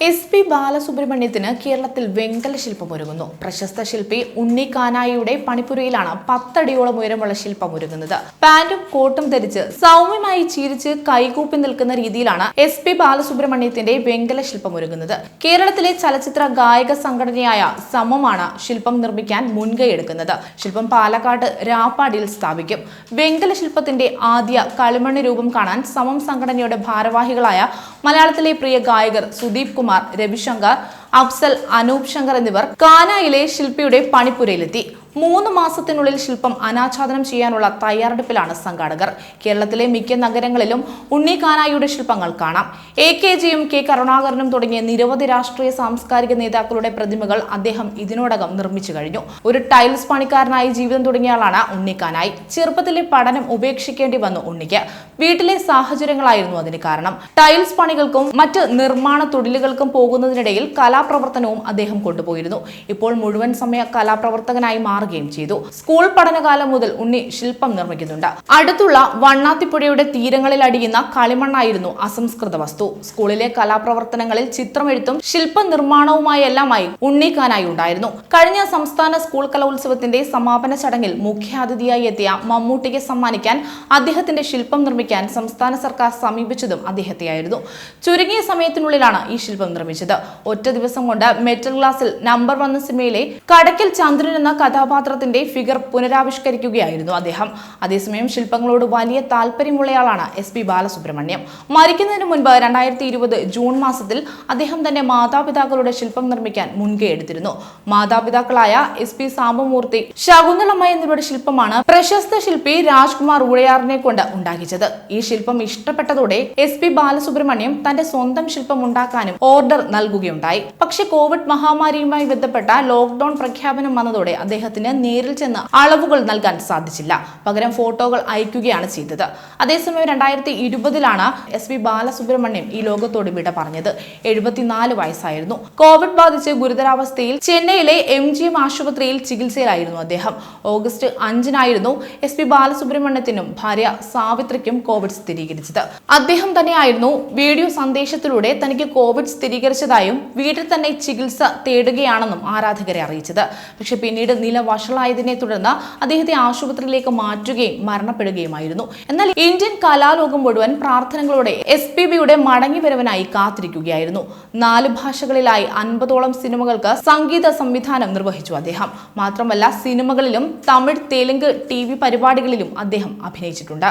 S P ബാലസുബ്രഹ്മണ്യത്തിന് കേരളത്തിൽ വെങ്കല ശില്പം ഒരുങ്ങുന്നു പ്രശസ്ത ശില്പി ഉണ്ണി കാനായിയുടെ പണിപ്പുരയിലാണ് പത്തടിയോളം ഉയരമുള്ള ശില്പം ഒരുങ്ങുന്നത് പാന്റും കോട്ടും ധരിച്ച് സൗമ്യമായി ചീരിച്ച് കൈകൂപ്പി നിൽക്കുന്ന രീതിയിലാണ് എസ് പി ബാലസുബ്രഹ്മണ്യത്തിന്റെ വെങ്കല ശില്പം ഒരുങ്ങുന്നത് കേരളത്തിലെ ചലച്ചിത്ര ഗായക സംഘടനയായ സമമാണ് ശില്പം നിർമ്മിക്കാൻ മുൻകൈയെടുക്കുന്നത് ശില്പം പാലക്കാട് രാപ്പാടിയിൽ സ്ഥാപിക്കും. വെങ്കല ശില്പത്തിന്റെ ആദ്യ കളിമണ്ണ് രൂപം കാണാൻ സമം സംഘടനയുടെ ഭാരവാഹികളായ മലയാളത്തിലെ പ്രിയ ഗായകർ സുദീപ് കുമാർ രവിശങ്കർ അഫ്സൽ അനൂപ് ശങ്കർ എന്നിവർ കാനായിലെ ശില്പിയുടെ പണിപ്പുരയിലെത്തി. മൂന്ന് മാസത്തിനുള്ളിൽ ശില്പം അനാച്ഛാദനം ചെയ്യാനുള്ള തയ്യാറെടുപ്പിലാണ് സംഘാടകർ. കേരളത്തിലെ മിക്ക നഗരങ്ങളിലും ഉണ്ണിക്കാനായിയുടെ ശില്പങ്ങൾ കാണാം. എ കെ ജിയും കെ കരുണാകരനും തുടങ്ങിയ നിരവധി രാഷ്ട്രീയ സാംസ്കാരിക നേതാക്കളുടെ പ്രതിമകൾ അദ്ദേഹം ഇതിനോടകം നിർമ്മിച്ചു കഴിഞ്ഞു. ഒരു ടൈൽസ് പണിക്കാരനായി ജീവിതം തുടങ്ങിയ ഉണ്ണിക്കാനായി ചെറുപ്പത്തിലെ പഠനം ഉപേക്ഷിക്കേണ്ടി വന്നു ഉണ്ണിക്ക്. വീട്ടിലെ സാഹചര്യങ്ങളായിരുന്നു അതിന് കാരണം. ടൈൽസ് പണികൾക്കും മറ്റ് നിർമ്മാണ തൊഴിലുകൾക്കും പോകുന്നതിനിടയിൽ കലാപ്രവർത്തനവും അദ്ദേഹം കൊണ്ടുപോയിരുന്നു. ഇപ്പോൾ മുഴുവൻ സമയ കലാപ്രവർത്തകനായി മാറുകയും ചെയ്തു. സ്കൂൾ പഠനകാലം മുതൽ ഉണ്ണി ശില്പം നിർമ്മിക്കുന്നുണ്ട്. അടുത്തുള്ള വണ്ണാത്തിപ്പുഴയുടെ തീരങ്ങളിൽ അടിയുന്ന കളിമണ്ണായിരുന്നു അസംസ്കൃത വസ്തു. സ്കൂളിലെ കലാപ്രവർത്തനങ്ങളിൽ ചിത്രമെഴുത്തും ശില്പ നിർമ്മാണവുമായി എല്ലാമായി ഉണ്ണിക്കാനായി ഉണ്ടായിരുന്നു. കഴിഞ്ഞ സംസ്ഥാന സ്കൂൾ കലോത്സവത്തിന്റെ സമാപന ചടങ്ങിൽ മുഖ്യാതിഥിയായി എത്തിയ മമ്മൂട്ടിക്ക് സമ്മാനിക്കാൻ അദ്ദേഹത്തിന്റെ ശില്പം നിർമ്മിക്കാൻ സംസ്ഥാന സർക്കാർ സമീപിച്ചതും അദ്ദേഹത്തെയായിരുന്നു. ചുരുങ്ങിയ സമയത്തിനുള്ളിലാണ് ഈ ശില്പം നിർമ്മിച്ചത്. ഒറ്റ ദിവസം കൊണ്ട് മെറ്റൽ ഗ്ലാസിൽ നമ്പർ വന്ന സിനിമയിലെ കടക്കൽ ചന്ദ്രൻ എന്ന കഥാപാത്രത്തിന്റെ ഫിഗർ പുനരാവിഷ്കരിക്കുകയായിരുന്നു അദ്ദേഹം. അതേസമയം ശില്പങ്ങളോട് വലിയ താല്പര്യമുള്ളയാളാണ് എസ് പി ബാലസുബ്രഹ്മണ്യം. മരിക്കുന്നതിന് മുൻപ് രണ്ടായിരത്തി ഇരുപത് ജൂൺ മാസത്തിൽ അദ്ദേഹം തന്റെ മാതാപിതാക്കളുടെ ശില്പം നിർമ്മിക്കാൻ മുൻകൈ എടുത്തിരുന്നു. മാതാപിതാക്കളായ എസ് പി സാമ്പമൂർത്തി ശകുന്തളമ്മ എന്നിവരുടെ ശില്പമാണ് പ്രശസ്ത ശില്പി രാജ്കുമാർ ഉഴയാറിനെ കൊണ്ട് ഉണ്ടാക്കിച്ചത്. ഈ ശില്പം ഇഷ്ടപ്പെട്ടതോടെ എസ് പി ബാലസുബ്രഹ്മണ്യം തന്റെ സ്വന്തം ശില്പം ഉണ്ടാക്കാനും ഓർഡർ നൽകുകയുണ്ടായി. പക്ഷേ കോവിഡ് മഹാമാരിയുമായി ബന്ധപ്പെട്ട ലോക്ക്ഡൌൺ പ്രഖ്യാപനം വന്നതോടെ അദ്ദേഹത്തിന് നേരിൽ ചെന്ന് അളവുകൾ നൽകാൻ സാധിച്ചില്ല. പകരം ഫോട്ടോകൾ അയക്കുകയാണ് ചെയ്തത്. അതേസമയം രണ്ടായിരത്തി ഇരുപതിലാണ് എസ് പി ബാലസുബ്രഹ്മണ്യം ഈ ലോകത്തോട് വിട പറഞ്ഞത്. എഴുപത്തിനാല് വയസ്സായിരുന്നു. കോവിഡ് ബാധിച്ച് ഗുരുതരാവസ്ഥയിൽ ചെന്നൈയിലെ എം ജി എം ആശുപത്രിയിൽ ചികിത്സയിലായിരുന്നു അദ്ദേഹം. ഓഗസ്റ്റ് അഞ്ചിനായിരുന്നു എസ് പി ബാലസുബ്രഹ്മണ്യത്തിനും ഭാര്യ സാവിത്രിക്കും കോവിഡ് സ്ഥിരീകരിച്ചത്. അദ്ദേഹം തന്നെയായിരുന്നു വീഡിയോ സന്ദേശത്തിലൂടെ തനിക്ക് കോവിഡ് സ്ഥിരീകരിച്ചതായും വീട്ടിൽ തന്നെ ചികിത്സ തേടുകയാണെന്നും ആരാധകരെ അറിയിച്ചത്. പക്ഷെ പിന്നീട് നില വഷളായതിനെ തുടർന്ന് അദ്ദേഹത്തെ ആശുപത്രിയിലേക്ക് മാറ്റുകയും മരണപ്പെടുകയുമായിരുന്നു. എന്നാൽ ഇന്ത്യൻ കലാലോകം മുഴുവൻ പ്രാർത്ഥനകളോടെ എസ് പി ബിയുടെ മടങ്ങിവരവനായി കാത്തിരിക്കുകയായിരുന്നു. നാല് ഭാഷകളിലായി അൻപതോളം സിനിമകൾക്ക് സംഗീത സംവിധാനം നിർവഹിച്ചു അദ്ദേഹം. മാത്രമല്ല സിനിമകളിലും തമിഴ് തെലുങ്ക് ടി വി പരിപാടികളിലും അദ്ദേഹം അഭിനയിച്ചിട്ടുണ്ട്.